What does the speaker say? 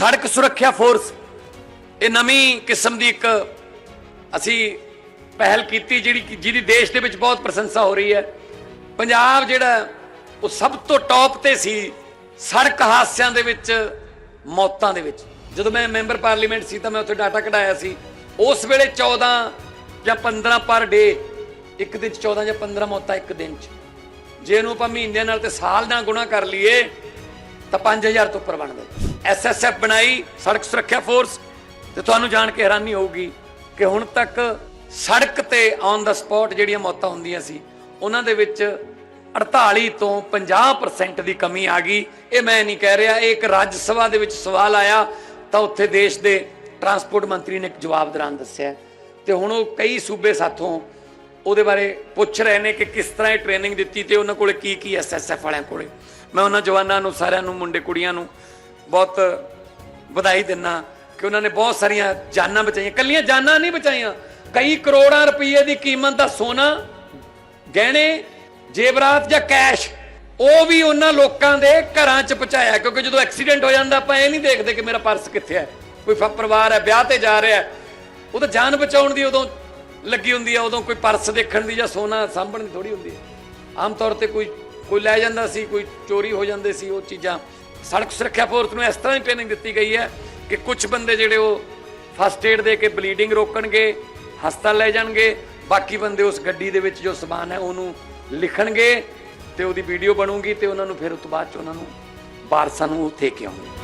ਸੜਕ ਸੁਰੱਖਿਆ ਫੋਰਸ, ਇਹ ਨਵੀਂ ਕਿਸਮ ਦੀ ਇੱਕ ਅਸੀਂ ਪਹਿਲ ਕੀਤੀ ਜਿਹੜੀ ਕਿ- ਜਿਹਦੀ ਦੇਸ਼ ਦੇ ਵਿੱਚ ਬਹੁਤ ਪ੍ਰਸ਼ੰਸਾ ਹੋ ਰਹੀ ਹੈ। ਪੰਜਾਬ ਜਿਹੜਾ, ਉਹ ਸਭ ਤੋਂ ਟੌਪ ਤੇ ਸੀ ਸੜਕ ਹਾਦਸਿਆਂ ਦੇ ਵਿੱਚ, ਮੌਤਾਂ ਦੇ ਵਿੱਚ। ਜਦੋਂ ਮੈਂ ਮੈਂਬਰ ਪਾਰਲੀਮੈਂਟ ਸੀ ਤਾਂ ਮੈਂ ਉੱਥੇ ਡਾਟਾ ਕਢਾਇਆ ਸੀ। ਉਸ ਵੇਲੇ 14 ਜਾਂ 15 ਪਰ ਡੇ, ਇੱਕ ਦਿਨ 'ਚ 14 ਜਾਂ 15 ਮੌਤਾਂ ਇੱਕ ਦਿਨ 'ਚ। ਜੇ ਇਹਨੂੰ ਆਪਾਂ ਮਹੀਨਿਆਂ ਨਾਲ ਤੇ ਸਾਲ ਨਾਲ ਗੁਣਾ ਕਰ ਲਈਏ ਤਾਂ 5000 ਤੋਂ ਉੱਪਰ ਬਣਦਾ ਐਸਐਸਐਫ ਬਣਾਈ, ਸੜਕ ਸੁਰੱਖਿਆ ਫੋਰਸ ਤੇ ਤੁਹਾਨੂੰ ਜਾਣ ਕੇ ਹੈਰਾਨੀ ਹੋਊਗੀ ਕਿ ਹੁਣ ਤੱਕ ਸੜਕ ਤੇ ਔਨ ਦਾ ਸਪੌਟ ਜਿਹੜੀਆਂ ਮੌਤਾਂ ਹੁੰਦੀਆਂ ਸੀ, ਉਹਨਾਂ ਦੇ ਵਿੱਚ 48 ਤੋਂ 50% ਦੀ ਕਮੀ ਆ ਗਈ। ਇਹ ਮੈਂ ਨਹੀਂ ਕਹਿ ਰਿਹਾ, ਇਹ ਇੱਕ ਰਾਜ ਸਭਾ ਦੇ ਵਿੱਚ ਸਵਾਲ ਆਇਆ, ਤਾਂ ਉੱਥੇ ਦੇਸ਼ ਦੇ ਟਰਾਂਸਪੋਰਟ ਮੰਤਰੀ ਨੇ ਇੱਕ ਜਵਾਬ ਦੌਰਾਨ ਦੱਸਿਆ। ਤੇ ਹੁਣ ਉਹ ਕਈ ਸੂਬੇ ਸਾਥੋਂ ਉਹਦੇ ਬਾਰੇ ਪੁੱਛ ਰਹੇ ਨੇ ਕਿ ਕਿਸ ਤਰ੍ਹਾਂ ਇਹ ਟ੍ਰੇਨਿੰਗ ਦਿੱਤੀ ਤੇ ਉਹਨਾਂ ਕੋਲੇ ਕੀ ਕੀ ਐਸਐਸਐਫ ਵਾਲਿਆਂ ਕੋਲੇ। ਮੈਂ ਉਹਨਾਂ ਜਵਾਨਾਂ ਨੂੰ, ਸਾਰਿਆਂ ਨੂੰ, ਮੁੰਡੇ, ਕੁੜੀਆਂ ਨੂੰ ਬਹੁਤ ਵਧਾਈ ਦਿੰਨਾ ਕਿ ਉਹਨਾਂ ਨੇ ਬਹੁਤ ਸਾਰੀਆਂ ਜਾਨਾਂ ਬਚਾਈਆਂ। ਕੱਲੀਆਂ ਜਾਨਾਂ ਨਹੀਂ ਬਚਾਈਆਂ। ਕਈ ਕਰੋੜਾਂ ਰੁਪਏ ਦੀ ਕੀਮਤ ਦਾ ਸੋਨਾ, ਗਹਿਣੇ, ਜੇਵਰਾਤ ਜਾਂ ਕੈਸ਼, ਉਹ ਵੀ ਉਹਨਾਂ ਲੋਕਾਂ ਦੇ ਘਰਾਂ 'ਚ ਪਹੁੰਚਾਇਆ। ਕਿਉਂਕਿ ਜਦੋਂ ਐਕਸੀਡੈਂਟ ਹੋ ਜਾਂਦਾ, ਆਪਾਂ ਇਹ ਨਹੀਂ ਦੇਖਦੇ ਕਿ ਮੇਰਾ ਪਰਸ ਕਿੱਥੇ ਹੈ। ਕੋਈ ਫ- ਪਰਿਵਾਰ ਹੈ, ਵਿਆਹ ਤੇ ਜਾ ਰਿਹਾ ਉਹ ਤਾਂ ਜਾਨ ਬਚਾਉਣ ਦੀ ਉਦੋਂ ਲੱਗੀ ਹੁੰਦੀ ਹੈ ਉਦੋਂ ਕੋਈ ਪਰਸ ਦੇਖਣ ਦੀ ਜਾਂ ਸੋਨਾ ਸਾਂਭਣ ਦੀ ਥੋੜੀ ਹੁੰਦੀ ਹੈ ਆਮ ਤੌਰ ਤੇ ਕੋਈ ਕੋਈ ਲੈ ਜਾਂਦਾ ਸੀ, ਕੋਈ ਚੋਰੀ ਹੋ ਜਾਂਦੇ ਸੀ, ਉਹ ਚੀਜ਼ਾਂ। ਸੜਕ ਸੁਰੱਖਿਆ ਫੋਰਸ ਨੂੰ ਇਸ ਤਰ੍ਹਾਂ ਹੀ ਟ੍ਰੇਨਿੰਗ ਦਿੱਤੀ ਗਈ ਹੈ ਕਿ ਕੁਝ ਬੰਦੇ ਜਿਹੜੇ ਉਹ ਫਸਟ ਏਡ ਦੇ ਕੇ ਬਲੀਡਿੰਗ ਰੋਕਣਗੇ, ਹਸਪਤਾਲ ਲੈ ਜਾਣਗੇ, ਬਾਕੀ ਬੰਦੇ ਉਸ ਗੱਡੀ ਦੇ ਵਿੱਚ ਜੋ ਸਮਾਨ ਹੈ ਉਹਨੂੰ ਲਿਖਣਗੇ ਤੇ ਉਹਦੀ ਵੀਡੀਓ ਬਣੂਗੀ ਤੇ ਉਹਨਾਂ ਨੂੰ ਫਿਰ ਉਸ ਤੋਂ ਬਾਅਦ ਚ ਉਹਨਾਂ ਨੂੰ ਵਾਰਸਾਂ ਨੂੰ ਉੱਥੇ ਕੇ ਆਉਣਗੇ।